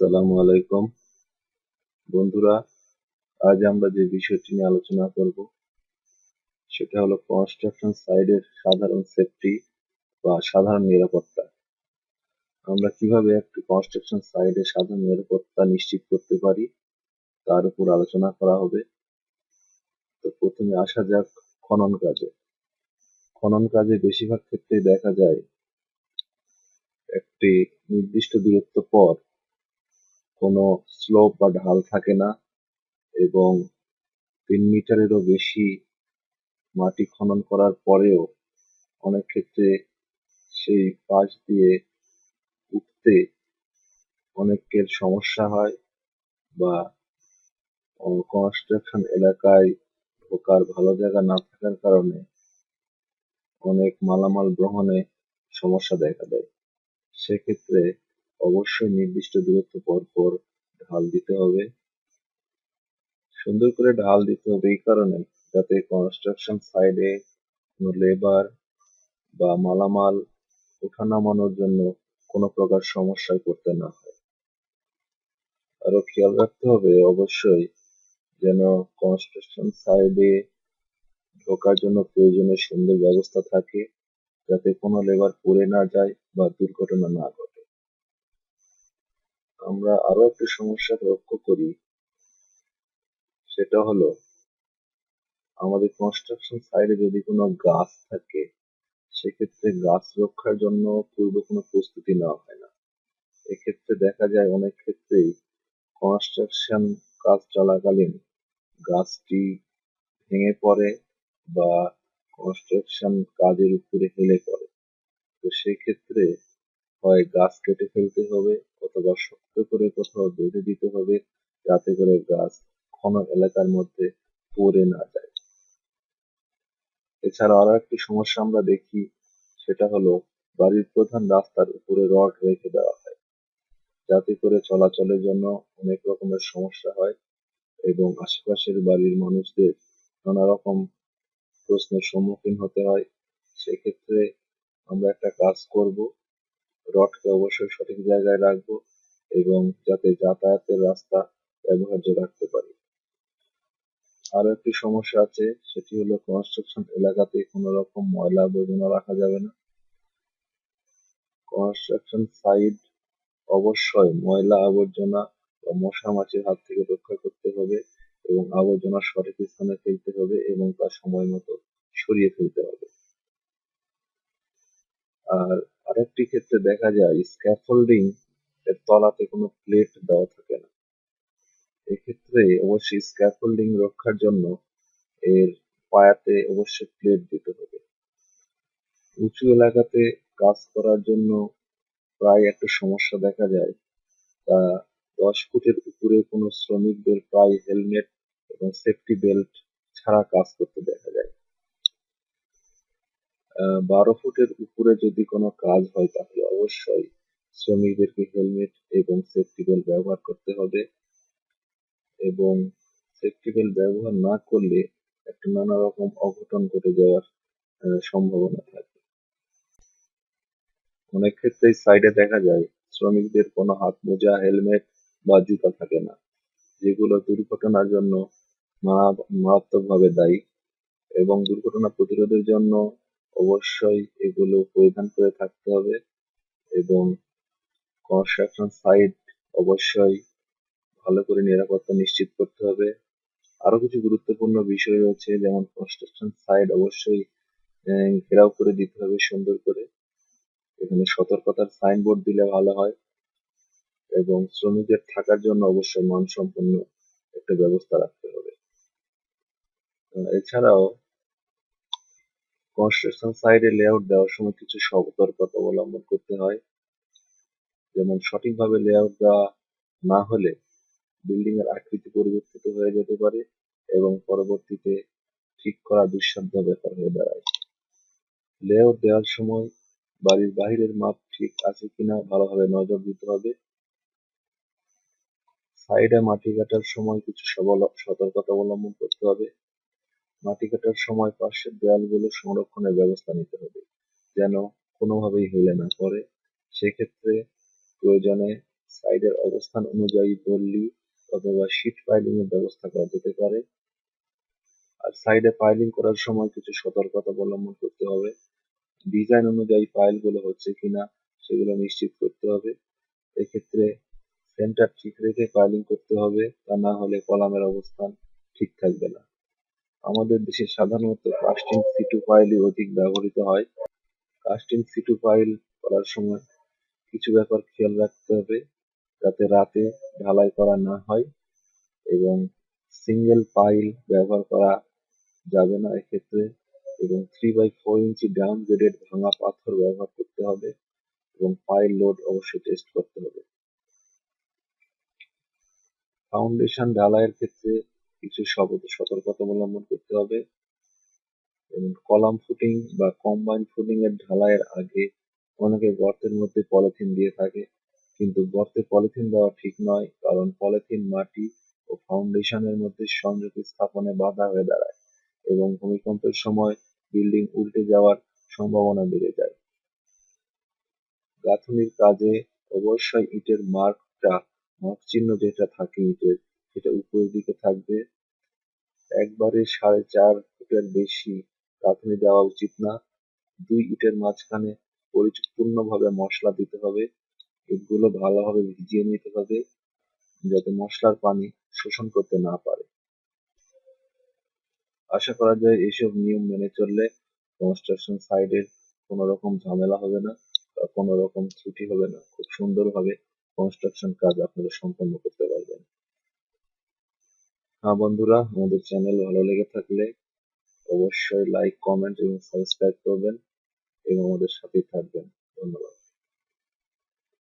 আসসালামু আলাইকুম। বন্ধুরা, আজ আমরা যে বিষয়টি নিয়ে আলোচনা করব, সেটা হলো কনস্ট্রাকশন সাইডের সাধারণ সেফটি বা সাধারণ নিরাপত্তা। আমরা কীভাবে একটি কনস্ট্রাকশন সাইডে সাধারণ নিরাপত্তা নিশ্চিত করতে পারি, তার উপর আলোচনা করা হবে। তো প্রথমে আসা যাক খনন কাজে। খনন কাজে বেশিরভাগ ক্ষেত্রেই দেখা যায়, একটি নির্দিষ্ট দূরত্ব পর কোনো স্লোপ বা ঢাল থাকে না এবং তিন মিটারেরও বেশি মাটি খনন করার পরেও অনেক ক্ষেত্রে সেই পাশ দিয়ে উঠতে অনেকের সমস্যা হয় বা কনস্ট্রাকশন এলাকায় ঢোকার ভালো জায়গা না থাকার কারণে অনেক মালামাল গ্রহণে সমস্যা দেখা দেয়। সেক্ষেত্রে অবশ্যই নির্দিষ্ট দূরত্ব পর পর ঢাল দিতে হবে। সুন্দর করে ঢাল দিতে হবে এই কারণে, যাতে কনস্ট্রাকশন সাইডে কোনো লেবার বা মালামাল ওঠা নামানোর জন্য কোনো প্রকার সমস্যায় পড়তে না হয়। আরও খেয়াল রাখতে হবে অবশ্যই যেন কনস্ট্রাকশন সাইডে ঢোকার জন্য প্রয়োজনীয় সুন্দর ব্যবস্থা থাকে, যাতে কোনো লেবার পড়ে না যায় বা দুর্ঘটনা না ঘটে। আমরা আরও একটি সমস্যা লক্ষ্য করি। সেটা হলো, আমাদের কনস্ট্রাকশন সাইডে যদি কোনো গাছ থাকে, সেক্ষেত্রে গাছ রক্ষার জন্য পূর্ব কোনো প্রস্তুতি নেওয়া হয় না। এক্ষেত্রে দেখা যায় অনেক ক্ষেত্রেই কনস্ট্রাকশন কাজ চলাকালীন গাছটি ভেঙে পড়ে বা কনস্ট্রাকশন কাজের উপরে হেলে পড়ে। তো সেই ক্ষেত্রে হয়, গাছ কেটে ফেলতে হবে, অথবা শক্ত করে কোথাও বেঁধে দিতে হবে, যাতে করে গাছ ঘন এলাকার মধ্যে পড়ে না যায়। এছাড়া আরও একটি সমস্যা আমরা দেখি, সেটা হলো বাড়ির প্রধান রাস্তার উপরে রড রেখে দেওয়া হয়। যাতে করে চলাচলের জন্য অনেক রকমের সমস্যা হয় এবং আশেপাশের বাড়ির মানুষদের নানা রকম প্রশ্নের সম্মুখীন হতে হয়। সেক্ষেত্রে আমরা একটা কাজ করব রডকে অবশ্যই সঠিক জায়গায় রাখব এবং যাতে যাতায়াতের রাস্তা ব্যবহার্য রাখতে পারি। আরও একটি সমস্যা আছে, সেটি হলো কনস্ট্রাকশন এলাকাতে কোনো রকম ময়লা আবর্জনা রাখা যাবে না। কনস্ট্রাকশন সাইট অবশ্যই ময়লা আবর্জনা বা মশা মাছির হাত থেকে রক্ষা করতে হবে এবং আবর্জনা সঠিক স্থানে ফেলতে হবে এবং তা সময় মতো সরিয়ে ফেলতে হবে। আর আরেকটি ক্ষেত্রে দেখা যায় স্ক্যাফোল্ডিং এর তলাতে কোনো প্লেট দেওয়া থাকে না। এক্ষেত্রে অবশ্যই স্ক্যাফোল্ডিং রক্ষার জন্য এর পায়াতে অবশ্যই প্লেট দিতে হবে। উঁচু এলাকাতে কাজ করার জন্য প্রায় একটা সমস্যা দেখা যায়। তা দশ ফুটের উপরে কোনো শ্রমিকদের প্রায় হেলমেট এবং সেফটি বেল্ট ছাড়া কাজ করতে দেখা যায়। বারো ফুটের উপরে যদি কোনো কাজ হয়, তাহলে অবশ্যই শ্রমিকদেরকে হেলমেট এবং সেফটি বেল্ট ব্যবহার করতে হবে। এবং সেফটি বেল্ট ব্যবহার না করলে একটা নানা রকম অঘটন ঘটে যাওয়ার সম্ভাবনা থাকে। অনেক ক্ষেত্রেই সাইডে দেখা যায়, শ্রমিকদের কোনো হাত মোজা, হেলমেট বা জুতা থাকে না। যেগুলো দুর্ঘটনার জন্য মারাত্মকভাবে দায়ী এবং দুর্ঘটনা প্রতিরোধের জন্য অবশ্যই এগুলো পরিধান করে থাকতে হবে এবং কনস্ট্রাকশন সাইট অবশ্যই ভালো করে নিরাপত্তা নিশ্চিত করতে হবে। আরও কিছু গুরুত্বপূর্ণ বিষয় রয়েছে, যেমন কনস্ট্রাকশন সাইট অবশ্যই ঘেরাও করে দিতে হবে সুন্দর করে। এখানে সতর্কতার সাইনবোর্ড দিলে ভালো হয় এবং শ্রমিকদের থাকার জন্য অবশ্যই মানসম্পন্ন একটা ব্যবস্থা রাখতে হবে। এছাড়াও কনস্ট্রাকশন সাইডে লেআউট দেওয়ার সময় কিছু সতর্কতা অবলম্বন করতে হয়। যেমন সঠিকভাবে লেআউট দেওয়া না হলে বিল্ডিং এর আকৃতি পরিবর্তিত হয়ে যেতে পারে এবং পরবর্তীতে ঠিক করা দুঃসাধ্য ব্যাপার হয়ে দাঁড়ায়। লেআউট দেওয়ার সময় বাড়ির বাহিরের মাপ ঠিক আছে কিনা ভালোভাবে নজর দিতে হবে। সাইডে মাটি কাটার সময় কিছু সতর্কতা অবলম্বন করতে হবে। মাটি কাটার সময় পাশের দেয়ালগুলো সংরক্ষণের ব্যবস্থা নিতে হবে, যেন কোনোভাবেই হেলে না পড়ে। সেক্ষেত্রে প্রয়োজনে সাইডের অবস্থান অনুযায়ী পল্লী অথবা শীট পাইলিং এর ব্যবস্থা করা যেতে পারে। আর সাইডে পাইলিং করার সময় কিছু সতর্কতা অবলম্বন করতে হবে। ডিজাইন অনুযায়ী পাইলগুলো হচ্ছে কিনা সেগুলো নিশ্চিত করতে হবে। এক্ষেত্রে সেন্টার ঠিক রেখে পাইলিং করতে হবে, তা না হলে কলামের অবস্থান ঠিক থাকবে না। আমাদের দেশে সাধারণত কাস্টিং সিটু পাইলই অধিক ব্যবহৃত হয়। কাস্টিং সিটু ফাইল করার সময় কিছু ব্যাপার খেয়াল রাখতে হবে যাতে রাতে ঢালাই করা না হয় এবং সিঙ্গেল পাইল ব্যবহার করা যাবে না এক্ষেত্রে এবং three by four inch down graded ভাঙা পাথর ব্যবহার করতে হবে এবং পাইল লোড অবশ্যই টেস্ট করতে হবে। ফাউন্ডেশন ঢালাইয়ের ক্ষেত্রে কিছু সতর্কতা অবলম্বন করতে হবে। এবং কলাম ফুটিং বা কম্বাইন ফুটিং এর ঢালাইয়ের আগে অনেকে গর্তের মধ্যে পলিথিন দিয়ে থাকে। কিন্তু গর্তে পলিথিন দেওয়া ঠিক নয়, কারণ পলিথিন মাটি ও ফাউন্ডেশনের মধ্যে সংযোগ স্থাপনে বাধা হয়ে দাঁড়ায় এবং ভূমিকম্পের সময় বিল্ডিং উল্টে যাওয়ার সম্ভাবনা বেড়ে যায়। গাঁথনির কাজে অবশ্যই ইটের মার্কটা মার্ক চিহ্ন যেটা থাকে ইটের সেটা উপরের দিকে থাকবে। একবারে সাড়ে চার ফুটের বেশি গাঁথনি দেওয়া উচিত না। দুই ইটের মাঝখানে পরিপূর্ণভাবে মশলা দিতে হবে। ইটগুলো ভালোভাবে ভিজিয়ে নিতে হবে যাতে মশলার পানি শোষণ করতে না পারে। আশা করা যায় এইসব নিয়ম মেনে চললে কনস্ট্রাকশন সাইডের কোনো রকম ঝামেলা হবে না বা কোনো রকম ত্রুটি হবে না। খুব সুন্দরভাবে কনস্ট্রাকশন কাজ আপনারা সম্পন্ন করতে পারবেন। বন্ধুরা, আমাদের চ্যানেল ভালো লেগে থাকলে অবশ্যই লাইক কমেন্ট এবং সাবস্ক্রাইব করবেন এবং আমাদের সাথেই থাকবেন।